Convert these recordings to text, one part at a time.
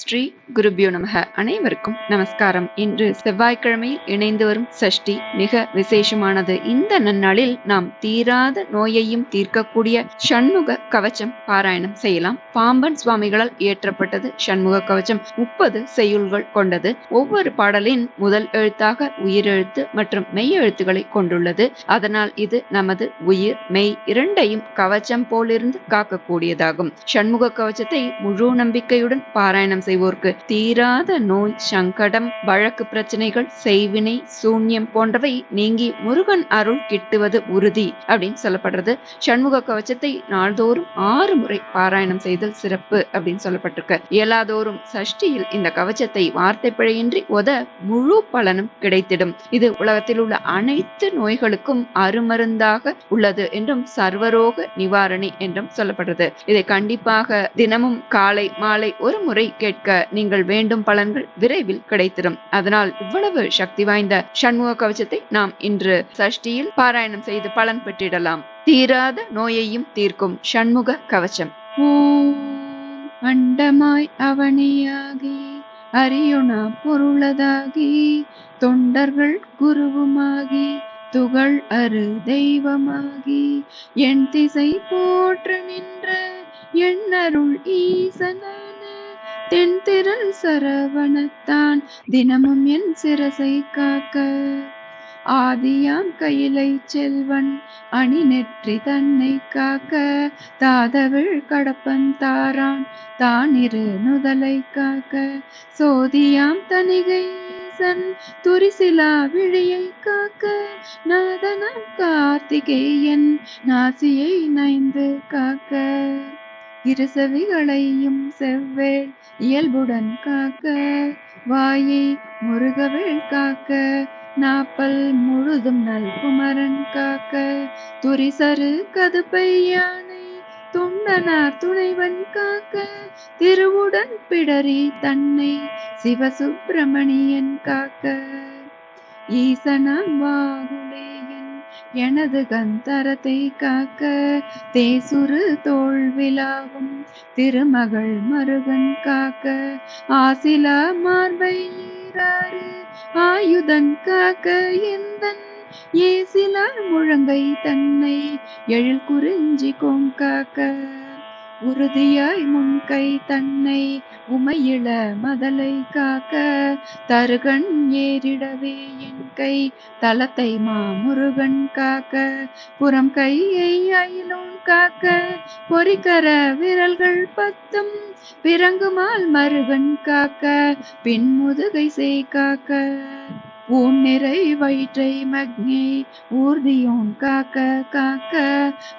ஸ்ரீ குருபியோ நமக. அனைவருக்கும் நமஸ்காரம். இன்று செவ்வாய்க்கிழமையில் இணைந்து வரும் சஷ்டி மிக விசேஷமானது. இந்த நன்னாளில் நாம் தீராத நோயையும் தீர்க்கக்கூடிய சண்முக கவச்சம் பாராயணம் செய்யலாம். பாம்பன் சுவாமிகளால் இயற்றப்பட்டது சண்முக கவச்சம். முப்பது செய்யுள்கள் கொண்டது. ஒவ்வொரு பாடலின் முதல் எழுத்தாக உயிரெழுத்து மற்றும் மெய் எழுத்துக்களை கொண்டுள்ளது. அதனால் இது நமது உயிர் மெய் இரண்டையும் கவச்சம் போலிருந்து காக்கக்கூடியதாகும். சண்முக கவச்சத்தை முழு நம்பிக்கையுடன் பாராயணம் செய்வோருக்கு. தீராத நோய் சங்கடம் வழக்கு பிரச்சனைகள் செய்வினை சூன்யம் போன்றவை நீங்கி முருகன் அருள் கிட்டுவது உறுதி அப்படின்னு சொல்லப்படுறது. சண்முக கவச்சத்தை நாள்தோறும் ஆறு முறை பாராயணம் செய்தல் சிறப்பு அப்படின்னு சொல்லப்பட்டிருக்கு. இயலாதோறும் சஷ்டியில் இந்த கவச்சத்தை வார்த்தை பிழையின்றி உத முழு பலனும் கிடைத்திடும். இது உலகத்தில் உள்ள அனைத்து நோய்களுக்கும் அருமருந்தாக உள்ளது என்றும் சர்வரோக நிவாரணி என்றும் சொல்லப்படுறது. இதை கண்டிப்பாக தினமும் காலை மாலை ஒரு முறை கேட்க நீங்கள் வேண்டும் பலன்கள் விரைவில் கிடைத்திடும். அதனால் இவ்வளவு சக்தி வாய்ந்த சண்முக கவச்சத்தை நாம் இன்று சஷ்டியில் பாராயணம் செய்து பலன் பெற்றிடலாம். தீராத நோயையும் தீர்க்கும் சண்முக கவச்சம் அண்டமாய் அவனியாகி அரியுணா பொருளதாகி தொண்டர்கள் குருவுமாகி துகள் அரு தெய்வமாகி என் திசை போற்று நின்ற எண்ணருள் ஈசனா தென்திரள் சரவணத்தான் தினமும் என் சிரசை காக்க. ஆதியாம் கையிலை செல்வன் அணி நெற்றி தன்னை காக்க. தாதவிழ் கடப்பன் தாரான் தானிரு நுதலை காக்க. சோதியாம் தனிகை ஈசன் துரிசிலா விழியை காக்க. நாதனாம் கார்த்திகேயன் நாசியை நைந்து இரு செவிகளையும் செவ்வேள் இயல்புடன் காக்க வாயை முருகவேள் காக்க நாப்பல் முழுதும் நல் குமரன் காக்க. துரிசரு கதுப்பை யானை துண்டனார் துணைவன் காக்க. திருவுடன் பிடரி தன்னை சிவசுப்பிரமணியன் காக்க. ஈசனாம் வாகு எனது கந்தரத்தை காக்க தேசுரு தோல்விலாகும் திருமகள் மருகன் காக்க. ஆசிலா மார்பை ஈராறு ஆயுதன் காக்க எந்தன்? ஏசிலார் முழங்கை தன்னை எழில் குறிஞ்சி கோங்காக்க உறுதியாய் முன்கை தன்னை உமையிள மதலை காக்க தருகன் ஏறிடவே என் கை தலத்தை மாமுருகன் காக்க. புறம் கையை அயிலும் காக்க பொறிக்கர விரல்கள் பத்தும் பிறங்குமால் மருகன் காக்க பின்முதுகை செய் காக்க. ஓம் நிறை வயிற்றை மக்னே ஊர்தியோன் காக்க காக்க.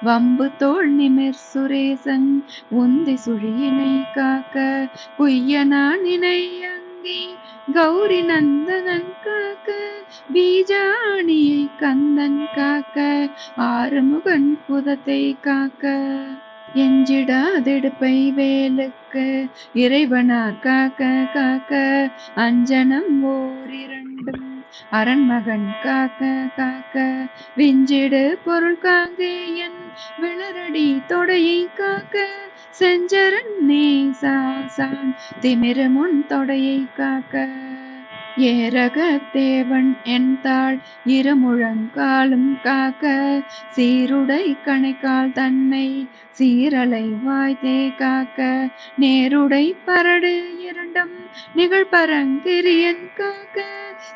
வம்பு தோல் நிமிர் சுரேசன் உந்தி சுழியினை காக்க. குய்யனானினை அங்கி கௌரி நந்தனன் காக்க. பீஜாணியை கந்தன் காக்க. ஆறுமுகன் புதத்தை காக்க. எஞ்சிடாதிடுப்பை வேலுக்கு இறைவனார் காக்க காக்க. அஞ்சனம் ஓரிரண்டு அரண்மகன் காக்க காக்க விஞ்சிடு பொருள் காங்கேயன் விளரடி தொடையை காக்க. செஞ்சரன் நேசாசான் திமிரு முன் தொடையை காக்க. ஏரக தேவன் என் தாள் இருமுழங்காலும் காக்க சீருடை கணைக்கால் தன்னை சீரலை வாய்த்தே காக்க நேருடை பரடு இரண்டும் நிகழ்பரங்கிரியன் காக்க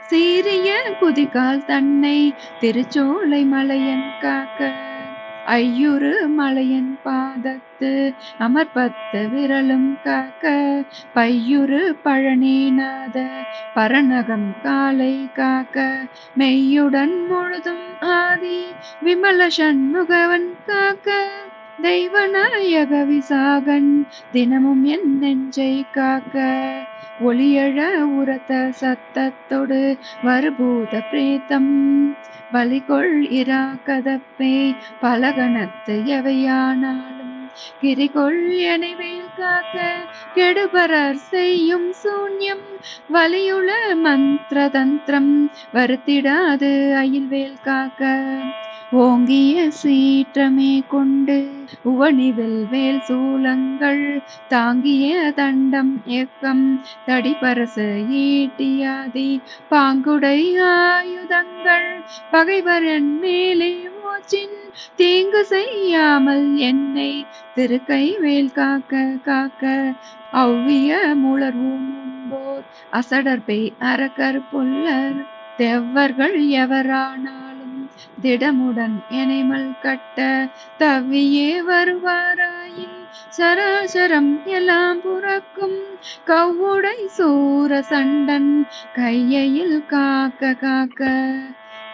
சீரிய குதிகால் தன்னை திருச்சோலை மலையன் காக்க. ஐயுறு மலையன் பாதத்து அமர்பத்து விரலும் காக்க பையுரு பழனிநாத பரநகம் காலை காக்க மெய்யுடன் முழுதும் ஆதி விமல சண்முகவன் காக்க. தெய்வநாயக விசாகன் தினமும் என் நெஞ்சை காக்க. ஒளியழ உரத்த சத்தத்தொடு வருபூத பிரேத்தம். வலிகொள் இரா கதப்பே பலகணத்து எவையானாலும் கிரிகொள் எனவே காக்க கெடுபரர் செய்யும் சூன்யம். வலியுள மந்திர தந்திரம் வருத்திடாது அயில்வேல் காக்க. ஓங்கிய சீற்றமே கொண்டு உவணிவில் வேல் சூலங்கள் தாங்கிய தண்டம் ஏக்கம். தடிபரசு ஈட்டியாதி பாங்குடை ஆயுதங்கள் பகைவரன் மேலேயும் மூச்சின் தீங்கு செய்யாமல் என்னை திருக்கை வேல் காக்க காக்க. அவ்விய முளர்வும் முன்போர் அசடர்பை அரக்கர் புல்லர் தெவ்வர்கள் எவரானாலும் திடமுடன் எனைமல் கட்ட தவியே வருவாராயின் சராசரம் எல்லாம் புறக்கும் கவ்வுடை சூர சண்டன் கையையில் காக்க காக்க.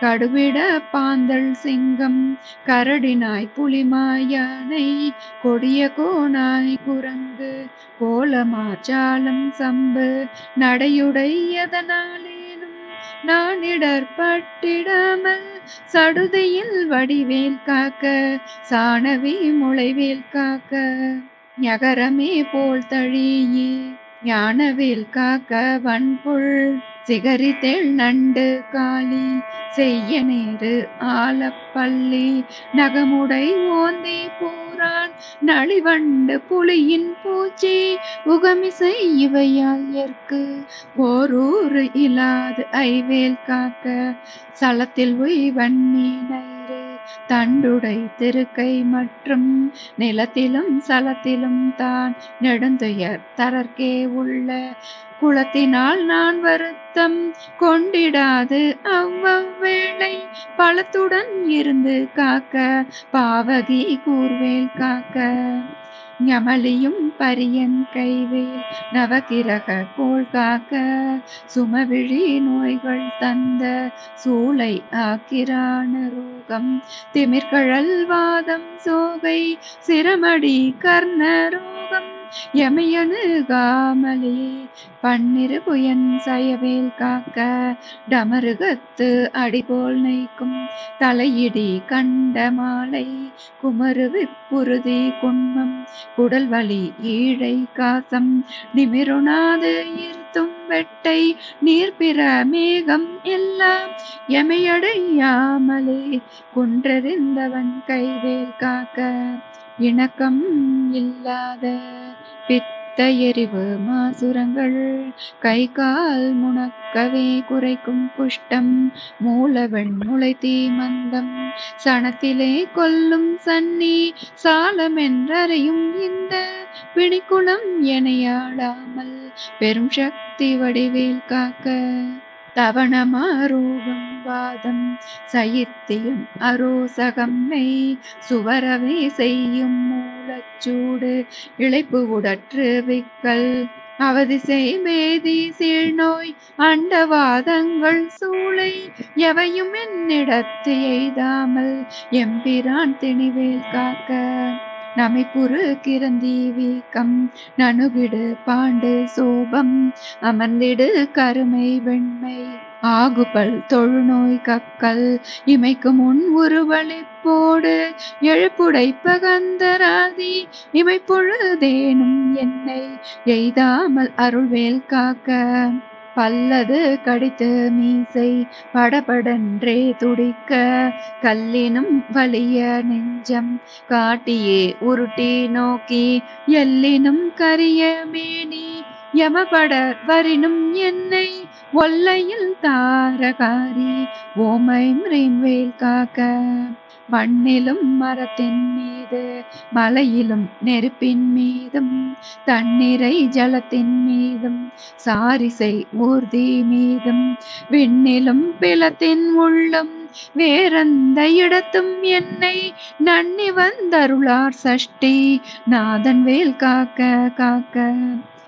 கடுவிட பாந்தல் சிங்கம் கரடினாய் புலிமாயானை கொடிய கோனாய் குரங்கு கோலமாச்சாலம் சம்பு நடையுடையதனாலேனும் நான் இடர்பட்டிடாமல் சடுதியில் வடிவேல் காக்க சாணவி முளைவேல் காக்க ஞகரமே போல் தழியே ஞானவேல் காக்க வன்புள் சிகரித்தேள் நண்டு காளி செய்ய நேரு ஆலப்பள்ளி நகமுடை ஓந்தி பூரான் நளிவண்டு புலியின் பூச்சி உகமிசை இவையால் ஏற்கு ஓரூறு இல்லாது ஐவேல் காக்க சலத்தில் உய்வன் மீனயிறு தண்டுடை திருக்கை மற்றும் நிலத்திலும் சலத்திலும் தான் நெடுந்துயர் தரற்கே உள்ள குளத்தினால் நான் வருத்தம் கொண்டிடாது. அவ்வவேளை பழத்துடன் இருந்து காக்க பாவகி கூர்வேல் காக்க. ஞமலியும் பரியன் கைவேல் நவகிரக கோள் காக்க சுமவிழி நோய்கள் தந்த சூளை ஆக்கிரான ரோகம். திமிர்கழல் வாதம் சோகை சிரமடி கர்ணரோ எமையணுகாமலே பன்னிரு புயன் சயவேல் காக்க டமருகத்து அடிபோல் நைக்கும். தலையிடி கண்ட மாலை குமரு புருதி குண்மம் குடல் வலி ஈழை காசம் நிமிருணாது ஈர்த்தும் வெட்டை நீர்பிற மேகம் எல்லாம் எமையடையாமலே குன்றறிந்தவன் கைவேல் காக்க இணக்கம் இல்லாத பித்த எரிவு மாசுரங்கள் கை கால் முணக்கவே குறைக்கும் புஷ்டம் மூலவெண் முளைத்தீ மந்தம் சனத்திலே கொல்லும் சன்னி சாலமென்றறையும் இந்த பிணிக்குணம் எனையாடாமல் பெரும் சக்தி வடிவேல் காக்க தவணமாரூபம் வாதம் சயித்தியம் அரோசகம்மை சுவரவே செய்யும் மூலச்சூடு இழைப்பு உடற்று விக்கல். அவதிசை மேதி சீழ்நோய் அண்டவாதங்கள் சூளை எவையும் என்னிடத்து எய்தாமல் எம்பிரான் திணிவேல் காக்க. நமைப்புறு கிரந்தி வீக்கம் நணுகிடு பாண்டு சோபம். அமர்ந்திடு கருமை வெண்மை. ஆகுபல் தொழுநோய் கக்கல். இமைக்கு முன் உருவழிப்போடு எழுப்புடை பகந்தராதி. இமைப்பொழுதேனும் என்னை. எய்தாமல் அருள்வேல் காக்க. பல்லது கடித்து மீசை படபடன்றே துடிக்க கல்லினும் வலிய நெஞ்சம் காட்டியே உருட்டி நோக்கி எல்லினும் கரிய மேனி யமபடர் வரினும் என்னை ஒல்லையில் தாரகாரி ஓமை மிரீம் வேல் காக்க மண்ணிலும் மரத்தின் மீது மலையிலும் நெருப்பின் மீதும் தண்ணீரை ஜலத்தின் மீதும் சாரிசை ஊர்தி மீதும் விண்ணிலும் பிளத்தின் உள்ளும் வேறந்த இடத்தும் என்னை நன்னி வந்தருளார் சஷ்டி நாதன் வேல் காக்க காக்க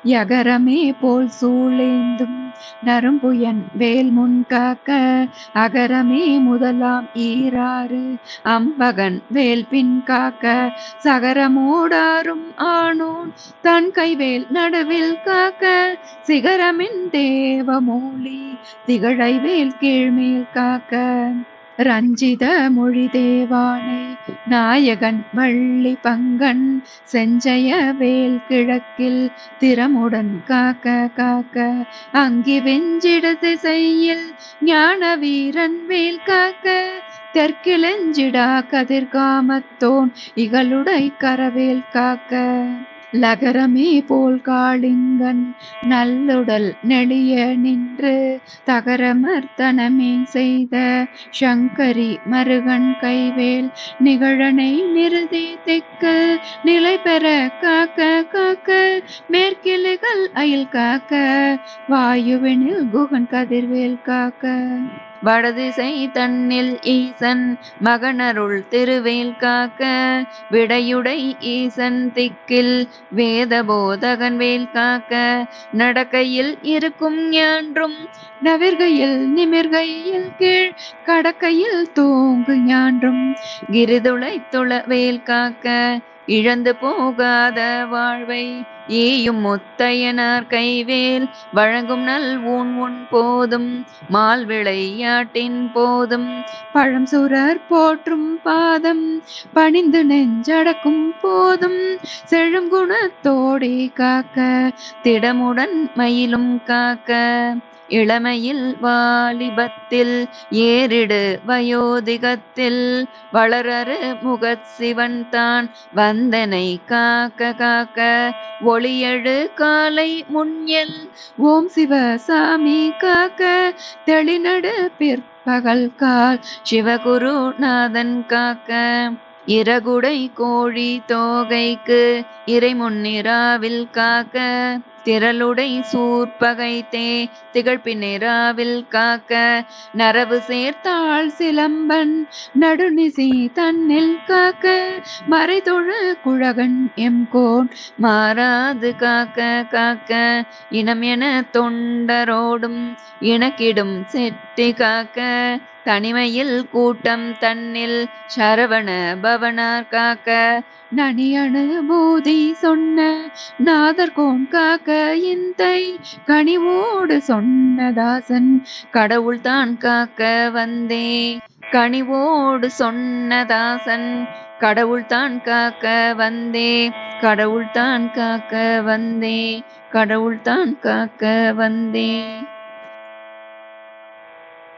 யகரமே போல் சூழேந்தும் நரும்புயன் வேல் முன் காக்க அகரமே முதலாம் ஈராறு. அம்பகன் வேல் பின் காக்க சகரமோடாரும் ஆனோன். தன் கைவேல் நடுவில் காக்க சிகரமின் தேவமூலி. திகழை வேல் கீழ்மேல் காக்க ரஞ்சித மொழி தேவானே. நாயகன் வள்ளி பங்கன் செஞ்சய வேல் கிழக்கில் திறமுடன் காக்க காக்க அங்கி வெஞ்சிட திசையில் ஞான வீரன் வேல் காக்க தெற்கிலஞ்சிடா கதிர்காமத்தோன் இகலுடை கரவேல் காக்க. லகரமே போல் காளிங்கன் நல்லுடல் நெளிய நின்று தகரமர்த்தனமே செய்த சங்கரி மருகன் கைவேல் நிகழனை நிறுதி திக்கு நிலை பெற காக்க காக்க மேற்கிளைகள் அயில் காக்க வாயுவெனில் குகன் கதிர்வேல் காக்க. வடதிசை தன்னில் ஈசன் மகனருள் திருவேல் காக்க விடையுடை ஈசன் திக்கில் வேத போதகன் வேல் காக்க. நடக்கையில் இருக்கும் ஞான்றும் நவிர்கையில் நிமிர்கையில் கீழ் கடக்கையில் தூங்கு ஞான்றும் கிரிதுளை துள வேல் காக்க. இழந்து போகாத வாழ்வை ஈயும் முத்தையனார் கைவேல். வழங்கும் நல் ஊன் உன் போதும் மால் விளையாட்டின் போதும். பழம் சுரர் போற்றும் பாதம் பணிந்து நெஞ்சடக்கும் போதும். செழுங்குணத்தோடே காக்க திடமுடன் மயிலும் காக்க. இளமையில் வாலிபத்தில் ஏறிடு வயோதிகத்தில். வளரரு முகத் சிவன் தான் வந்தனை காக்க காக்க. ஒளியழு காலை முன்யல் ஓம் சிவசாமி காக்க. தெளிநடு பிற்பகல் கால் சிவகுருநாதன் காக்க. இறகுடை கோழி தோகைக்கு இறைமுன்னிராவில் காக்க. திரளுடை சூர்பகைத்தே திகழ்பின்னிராவில் காக்க நரவு சேர்த்தாள் சிலம்பன் நடுநிசி தன்னில் காக்க மறைதொழு குழகன் எம்கோன் மாறாது காக்க காக்க இனம் என தொண்டரோடும் இணக்கிடும் செட்டி காக்க. தனிமையில் கூட்டம் தன்னில் சரவண பவனார் காக்க நனி அனுபூதி சொன்ன நாதர்கோன் காக்க இந்தை கனிவோடு சொன்னதாசன் கடவுள் தான் காக்க வந்தே. கனிவோடு சொன்னதாசன் கடவுள் தான் காக்க வந்தே. கடவுள் தான் காக்க வந்தே கடவுள் தான் காக்க வந்தே.